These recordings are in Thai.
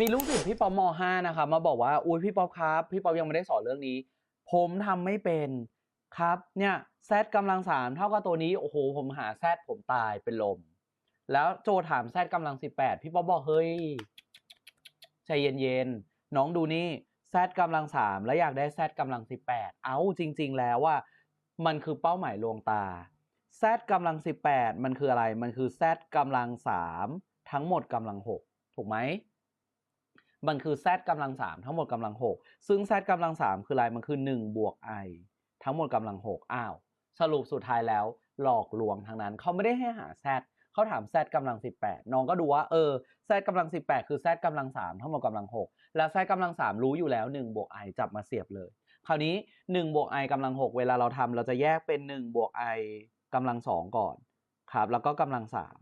มีลูกศิษย์พี่ป๊อปมห้านะครับมาบอกว่าอุ้ยพี่ป๊อปครับ พี่ป๊อปยังไม่ได้สอนเรื่องนี้ ผมทำไม่เป็นครับเนี่ยแซดกำลังสามเท่ากับตัวนี้โอ้โหผมหาแซดผมตายเป็นลม แล้วโจถามแซดกำลังสิบแปดพี่ป๊อปบอกเฮ้ยใจเย็นๆน้องดูนี่แซดกำลังสามแล้วอยากได้แซดกำลังสิบแปดเอาจริง ๆ แล้วว่ามันคือเป้าหมายลวงตาแซดกำลังสิบแปดมันคืออะไรมันคือแซดกำลังสามทั้งหมดกำลังหกถูกไหม มันคือ z กำลังสามทั้งหมดกำลังหกซึ่ง z กำลังสามคืออะไรมันคือหนึ่งบวก i ทั้งหมดกำลังหกอ้าว สรุปสุดท้ายแล้วหลอกลวงทั้งนั้น เขาไม่ได้ให้หา z เขาถาม z กำลังสิบแปดน้องก็ดูว่าเออ z กำลังสิบแปดคือ z กำลังสามทั้งหมดกำลังหกแล้ว z กำลังสามรู้อยู่แล้วหนึ่งบวก i จับมาเสียบเลย คราวนี้หนึ่งบวก i กำลังหกเวลาเราทำเราจะแยกเป็นหนึ่งบวก i กำลังสองก่อนครับแล้วก็กำลังสาม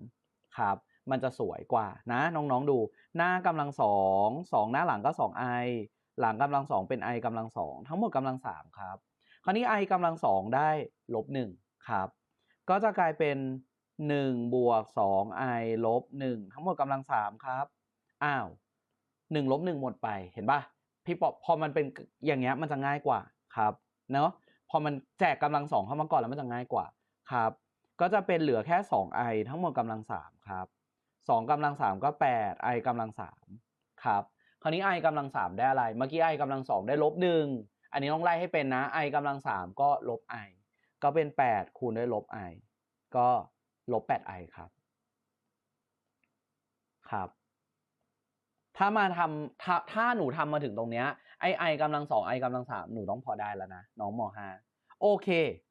ครับ มันจะสวยกว่านะน้องๆดู หน้ากำลังสองสองหน้าหลังก็สอง i หลังกำลังสองเป็น i กำลังสองทั้งหมดกำลังสามครับคราวนี้ i กำลังสองได้ลบหนึ่งครับ ก็จะกลายเป็นหนึ่งบวกสอง i ลบหนึ่งทั้งหมดกำลังสามครับอ้าวหนึ่งลบหนึ่งหมดไปเห็นปะพี่ปอพอมันเป็นอย่างเงี้ยมันจะง่ายกว่าครับเนาะพอมันแจกกำลังสองเข้ามาก่อนแล้วมันจะง่ายกว่าครับ ก็จะเป็นเหลือแค่สอง i ทั้งหมดกำลังสามครับ สองกำลังสามก็แปด i กำลังสามครับคราวนี้ i กำลังสามได้อะไร เมื่อกี้ i กำลังสองได้ลบหนึ่งอันนี้ต้องไล่ให้เป็นนะ i กำลังสามก็ลบ i ก็เป็นแปดคูณด้วยลบ i ก็ลบแปด i ครับครับ ถ้ามาทำถ้าถ้าหนูทำมาถึงตรงเนี้ยไอไอกำลังสองไอกำลังสามหนูต้องพอได้แล้วนะ น้องมห้าโอเค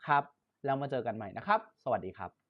ครับ แล้วมาเจอกันใหม่นะครับ สวัสดีครับ